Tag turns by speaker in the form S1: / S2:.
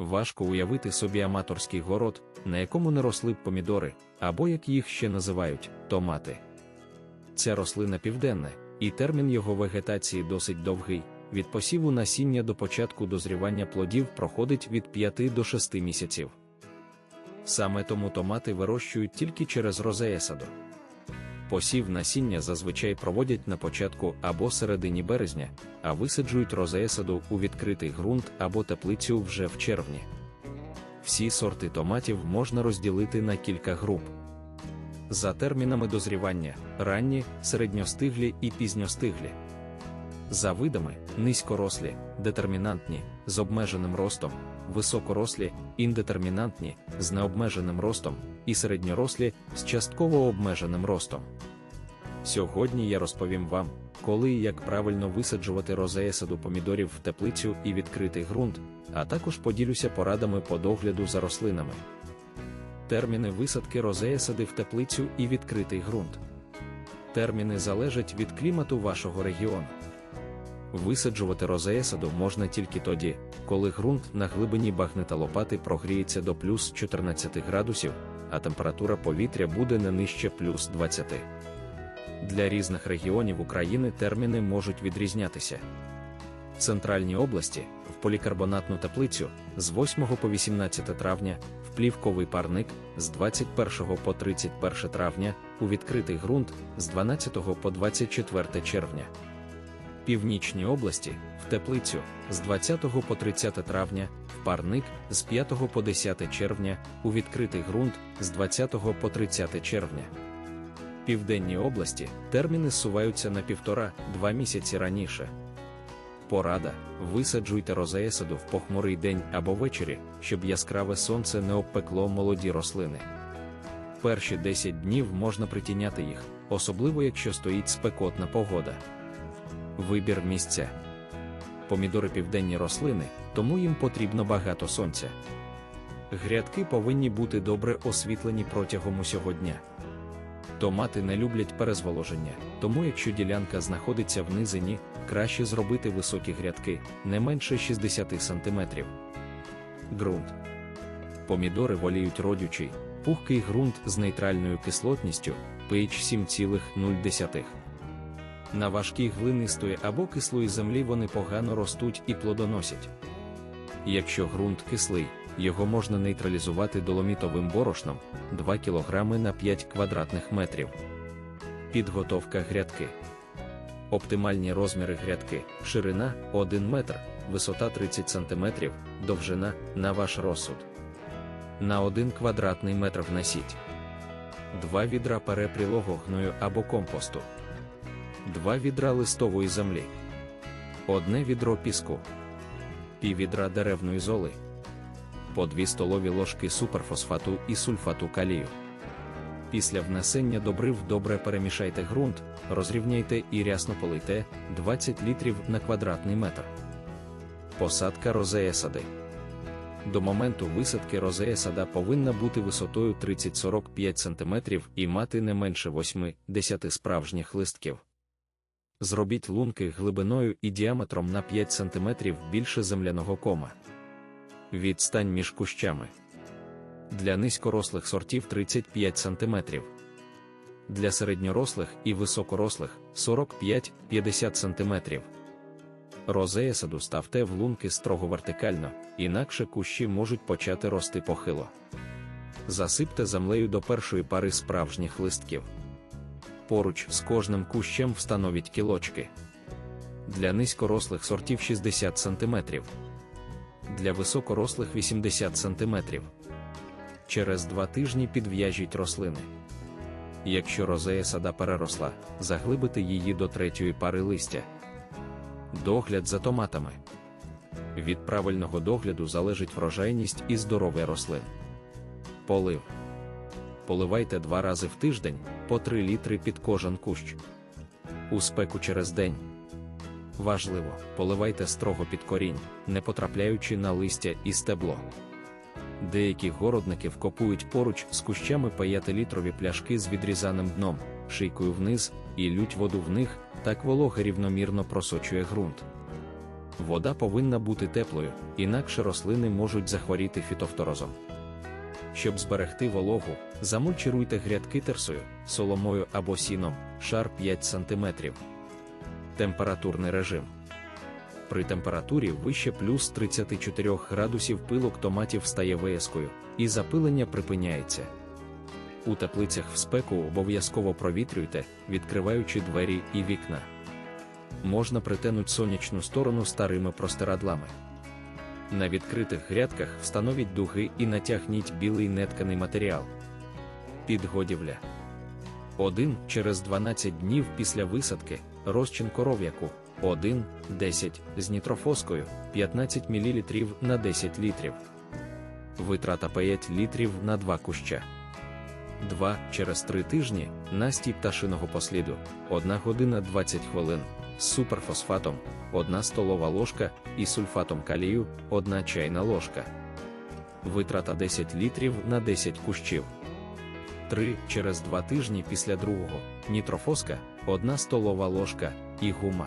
S1: Важко уявити собі аматорський город, на якому не росли б помідори, або як їх ще називають томати. Ця рослина південна, і термін його вегетації досить довгий. Від посіву насіння до початку дозрівання плодів проходить від 5 до 6 місяців. Саме тому томати вирощують тільки через розеесаду. Посів насіння зазвичай проводять на початку або середині березня, а висаджують розеесаду у відкритий ґрунт або теплицю вже в червні. Всі сорти томатів можна розділити на кілька груп. За термінами дозрівання ранні, середньостиглі і пізньостиглі. За видами низькорослі, детермінантні, з обмеженим ростом, високорослі, індетермінантні, з необмеженим ростом, і середньорослі з частково обмеженим ростом. Сьогодні я розповім вам, коли і як правильно висаджувати розеесаду помідорів в теплицю і відкритий ґрунт, а також поділюся порадами по догляду за рослинами. Терміни висадки розеесади в теплицю і відкритий ґрунт. Терміни залежать від клімату вашого регіону. Висаджувати розеесаду можна тільки тоді, коли ґрунт на глибині багнета лопати прогріється до плюс 14 градусів, а температура повітря буде не нижче плюс 20. Для різних регіонів України терміни можуть відрізнятися. В центральній області в полікарбонатну теплицю з 8 по 18 травня, в плівковий парник з 21 по 31 травня, у відкритий ґрунт з 12 по 24 червня. Північній області в теплицю з 20 по 30 травня, в парник з 5 по 10 червня, у відкритий ґрунт з 20 по 30 червня. Південній області терміни зсуваються на півтора-два місяці раніше. Порада: висаджуйте розеесаду в похмурий день або ввечері, щоб яскраве сонце не обпекло молоді рослини. Перші 10 днів можна притіняти їх, особливо якщо стоїть спекотна погода. Вибір місця. Помідори південні рослини, тому їм потрібно багато сонця. Грядки повинні бути добре освітлені протягом усього дня. Томати не люблять перезволоження, тому якщо ділянка знаходиться в низині, краще зробити високі грядки не менше 60 см. Ґрунт. Помідори воліють родючий, пухкий ґрунт з нейтральною кислотністю pH 7,0. На важкій глинистої або кислої землі вони погано ростуть і плодоносять. Якщо ґрунт кислий, його можна нейтралізувати доломітовим борошном 2 кг на 5 квадратних метрів. Підготовка грядки. Оптимальні розміри грядки, ширина 1 метр, висота 30 см, довжина на ваш розсуд. На 1 квадратний метр внесіть 2 відра перепрілого гною або компосту, 2 відра листової землі, 1 відро піску, пів відра деревної золи, по 2 столові ложки суперфосфату і сульфату калію. Після внесення добрив добре перемішайте ґрунт, розрівняйте і рясно полийте 20 літрів на квадратний метр. Посадка розеесади. До моменту висадки розеесада повинна бути висотою 30-45 см і мати не менше 8-10 справжніх листків. Зробіть лунки глибиною і діаметром на 5 см більше земляного кома. Відстань між кущами. Для низькорослих сортів 35 см. Для середньорослих і високорослих 45-50 см. Розеясаду ставте в лунки строго вертикально, інакше кущі можуть почати рости похило. Засипте землею до першої пари справжніх листків. Поруч з кожним кущем встановіть кілочки. Для низькорослих сортів 60 см. Для високорослих 80 см. Через два тижні підв'яжіть рослини. Якщо розея сада переросла, заглибите її до третьої пари листя. Догляд за томатами. Від правильного догляду залежить врожайність і здоров'я рослин. Полив. Поливайте два рази в тиждень по 3 літри під кожен кущ. У спеку через день. Важливо, поливайте строго під корінь, не потрапляючи на листя і стебло. Деякі городники вкопують поруч з кущами 5-літрові пляшки з відрізаним дном, шийкою вниз, і лють воду в них, так волога рівномірно просочує ґрунт. Вода повинна бути теплою, інакше рослини можуть захворіти фітофторозом. Щоб зберегти вологу, замульчируйте грядки терсою, соломою або сіном, шар 5 см. Температурний режим. При температурі вище плюс 34 градусів пилок томатів стає вияскою, і запилення припиняється. У теплицях в спеку обов'язково провітрюйте, відкриваючи двері і вікна. Можна притенуть сонячну сторону старими простирадлами. На відкритих грядках встановіть дуги і натягніть білий нетканий матеріал. Підгодівля. 1. Через 12 днів після висадки розчин коров'яку 1, 10 з нітрофоскою 15 мл на 10 літрів. Витрата 5 літрів на 2 куща. 2. Через 3 тижні настій пташиного посліду 1 година 20 хвилин з суперфосфатом 1 столова ложка і сульфатом калію 1 чайна ложка. Витрата 10 літрів на 10 кущів. 3. Через 2 тижні після другого нітрофоска 1 столова ложка і гума